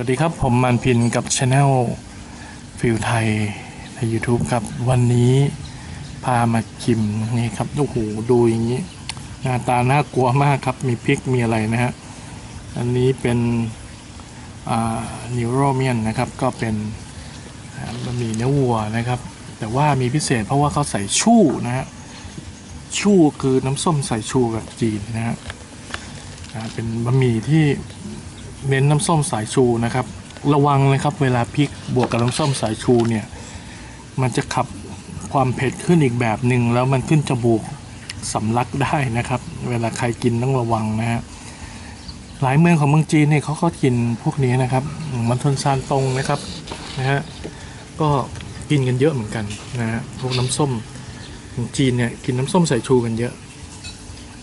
สวัสดีครับ ผมมันพินกับช anel ฟิลไทยใน YouTube ครับ วันนี้พามาชิมนี่ครับโอ้โหดูอย่างนี้ หน้าตาน่ากลัวมากครับ มีพริกมีอะไรนะฮะ อันนี้เป็นนิวโรเมียนนะครับ ก็เป็นบะหมี่เนื้อวัวนะครับ แต่ว่ามีพิเศษเพราะว่าเขาใส่ชู่นะฮะ ชู่คือน้ำส้มใสายชูแบบจีนนะฮะเป็นบะหมี่ที่ เน้นน้ำส้มสายชูนะครับ ระวังเลยครับเวลาพริกบวกกับน้ำส้มสายชูเนี่ยมันจะขับความเผ็ดขึ้นอีกแบบหนึ่งแล้วมันขึ้นจมูกสำลักได้นะครับ เวลาใครกินต้องระวังนะฮะหลายเมืองของเมืองจีนเนี่ยเขาก็กินพวกนี้นะครับมันทนซานตรงนะครับนะฮะก็กินกันเยอะเหมือนกันนะฮะพวกน้ำส้มของจีนเนี่ยกินน้ำส้มสายชูกันเยอะ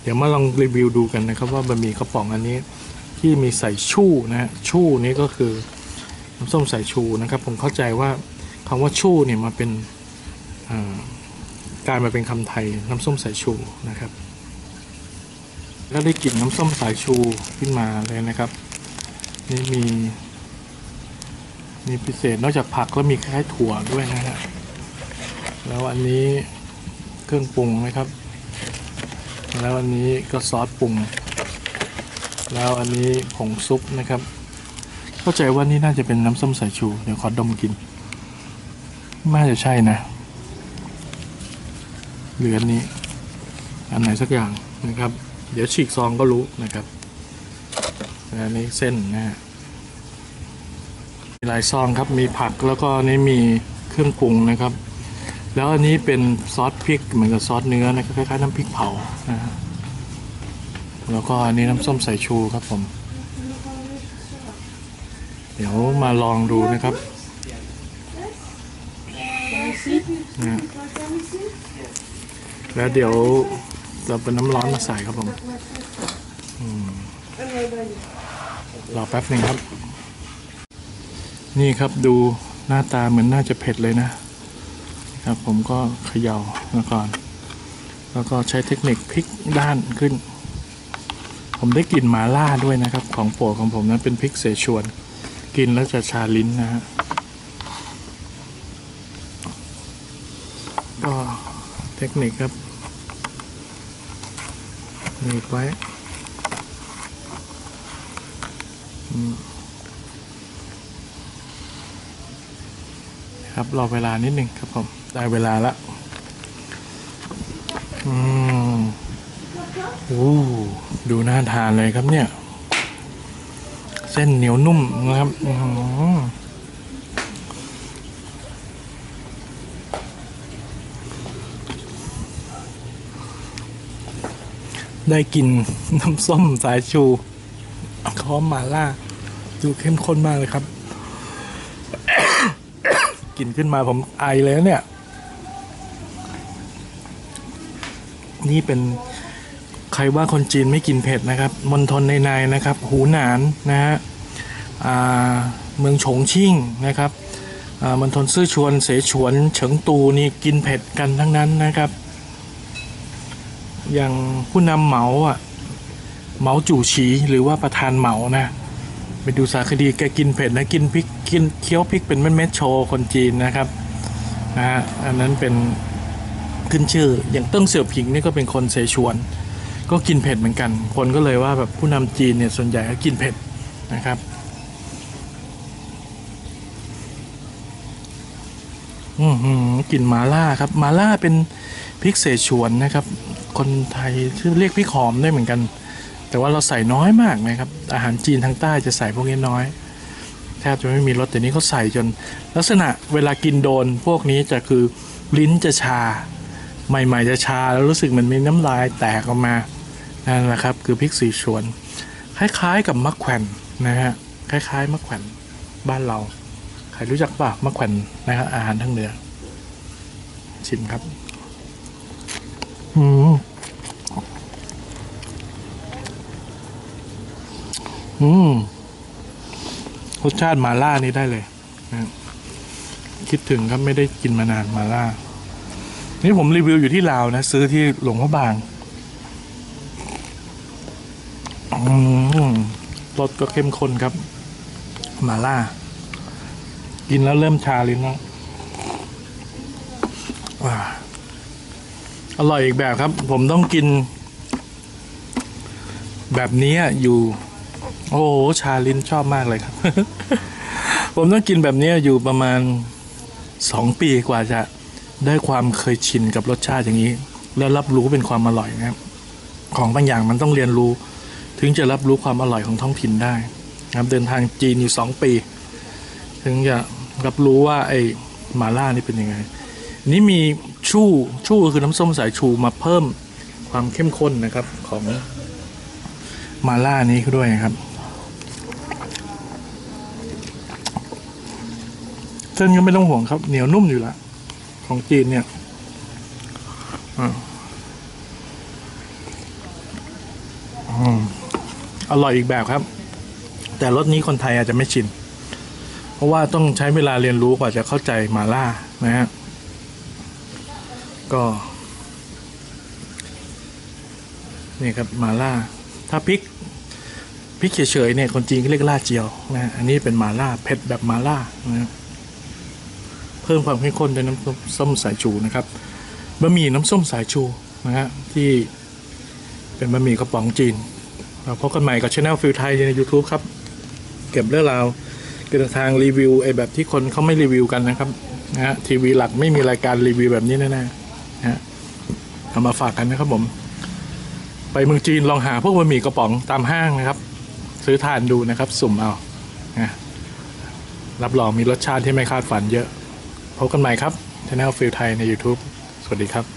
เดี๋ยวมาลองรีวิวดูกันนะครับว่าบะหมี่กระป๋องอันนี้ ที่มีใส่ชู่นะฮะชู่นี้ก็คือน้ำส้มสายชูนะครับ ผมเข้าใจว่าคำว่าชู่เนี่ยมาเป็นกลายมาเป็นคำไทยน้ำส้มสายชูนะครับก็ได้กลิ่นน้ำส้มสายชูขึ้นมาเลยนะครับ นี่มีมีพิเศษนอกจากผักแล้วมีคล้ายถั่วด้วยนะฮะแล้วอันนี้เครื่องปรุงนะครับ แล้วอันนี้ก็ซอสปรุง แล้วอันนี้ผงซุปนะครับ เข้าใจว่านี่น่าจะเป็นน้ำส้มสายชู เดี๋ยวขอดมกินน่าจะใช่นะเหรืออันนี้ อันไหนสักอย่างนะครับ เดี๋ยวฉีกซองก็รู้นะครับอันนี้เส้นนะฮะมีหลายซองครับมีผักแล้วก็นนี้มีเครื่องปรุงนะครับ แล้วอันนี้เป็นซอสพริกเหมือนกับซอสเนื้อนะครับคล้ายๆน้ำพริกเผานะฮะ แล้วก็อันนี้น้ำส้มสายชูครับผม เดี๋ยวมาลองดูนะครับนะแล้วเดี๋ยวเราเป็นน้ำร้อนมาใส่ครับผมอรอแป๊บหนึ่งครับ นี่ครับดูหน้าตาเหมือนน่าจะเผ็ดเลยนะครับ ผมก็เขย่ามาก่อน แล้วก็ใช้เทคนิคพลิกด้านขึ้น ผมได้กลิ่นหมาล่าด้วยนะครับ ของโปรดของผมนั้นเป็นพริกเสฉวน กินแล้วจะชาลิ้นนะฮะก็เทคนิคครับหนีบไว้ครับรอเวลานิดหนึ่งครับผม ได้เวลาละอืม โอ้ดูน่าทานเลยครับเนี่ย เส้นเหนียวนุ่มนะครับอืได้กินน้ำส้มสายชูคอมหมาล่า ดูเข้มข้นมากเลยครับ กินขึ้นมาผมไอเลยเนี่ย นี่เป็น ใครว่าคนจีนไม่กินเผ็ดนะครับมณฑลในในๆนะครับ หูหนานนะฮะเมืองฉงชิ่งนะครับมณฑลซื่อชวนเสฉวนเฉิงตูนี่กินเผ็ดกันทั้งนั้นนะครับ อย่างผู้นำเหมาอะเหมาจู่ฉีหรือว่าประธานเหมานะไปดูสารคดีแกกินเผ็ดนะกินพริกกินเคี้ยวพริกเป็นเม็ดๆโชว์คนจีนนะครับนะฮะอันนั้นเป็นขึ้นชื่ออย่างเติ้งเสี่ยวผิงนี่ก็เป็นคนเสฉวน ก็กินเผ็ดเหมือนกัน คนก็เลยว่าแบบผู้นำจีนเนี่ยส่วนใหญ่ก็กินเผ็ดนะครับ อือหือกลิ่นมาล่าครับ มาล่าเป็นพริกเสฉวนนะครับ คนไทยชื่อเรียกพริกหอมได้เหมือนกัน แต่ว่าเราใส่น้อยมากนะครับ อาหารจีนทางใต้จะใส่พวกนี้น้อยแทบจะไม่มีรสแต่นี้เขาใส่จน ลักษณะเวลากินโดนพวกนี้จะคือลิ้นจะชา ใหม่ ๆ จะชา แล้วรู้สึกเหมันมีน้ำลายแตกออกมา นั่นแหละครับคือพริกสีชวน คล้ายๆกับมะแขวนนะฮะคล้ายๆมะแขวนบ้านเราใครรู้จักป่ะมะแขวนนะครับอาหารทางเหนือ ชิมครับอืมอืมรสชาติมาล่านี่ได้เลยนะคิดถึงครับไม่ได้กินมานานมาล่า นี่ผมรีวิวอยู่ที่ลาวนะ ซื้อที่หลวงพระบาง อืม รสก็เข้มข้นครับ มาล่า กินแล้วเริ่มชาลิ้นแล้วว้าอร่อยอีกแบบครับ ผมต้องกิน แบบนี้อยู่ โอ้ชาลิ้นชอบมากเลยครับ ผมต้องกินแบบนี้อยู่ประมาณสองปีกว่าจะได้ความเคยชินกับรสชาติอย่างนี้ แล้วรับรู้เป็นความอร่อยนะครับ ของบางอย่างมันต้องเรียนรู้ ถึงจะรับรู้ความอร่อยของท้องถิ่นได้นะครับเดินทางจีนอยู่สองปี ถึงจะรับรู้ว่าไอ้หมาล่านี่เป็นยังไง นี่มีชู่ชู่คือน้ำส้มสายชูมาเพิ่มความเข้มข้นนะครับของมาล่านี้ด้วยครับ เส้นก็ไม่ต้องห่วงครับ เหนียวนุ่มอยู่ละของจีนเนี่ยอ่าอืม อร่อยอีกแบบครับ แต่รสนี้คนไทยอาจจะไม่ชิน เพราะว่าต้องใช้เวลาเรียนรู้กว่าจะเข้าใจมาล่านะฮะก็ นี่ครับมาล่า ถ้าพริกพริกเฉยๆเนี่ยคนจีนเรียกล่าเจียวนะฮะอันนี้เป็นมาล่าเผ็ดแบบมาล่านะเพิ่มความเข้มข้นด้วยน้ำส้มสายชูนะครับบะหมี่น้ำส้มสายชูนะฮะที่เป็นบะหมี่กระป๋องจีน เราพบกันใหม่กับช anel ฟิลไทยใน YouTube ครับ เก็บเรื่องราวเกี่ยวกับทางรีวิวไอ้แบบที่คนเขาไม่รีวิวกันนะครับนะฮะทีวีหลักไม่มีรายการรีวิวแบบนี้แน่ๆนะฮะเอามาฝากกันนะครับผม ไปเมืองจีนลองหาพวกบะหมี่กระป๋องตามห้างนะครับ ซื้อทานดูนะครับ สุ่มเอานะรับรองมีรสชาติที่ไม่คาดฝันเยอะ พบกันใหม่ครับช anel ฟิลไทยใน YouTube สวัสดีครับ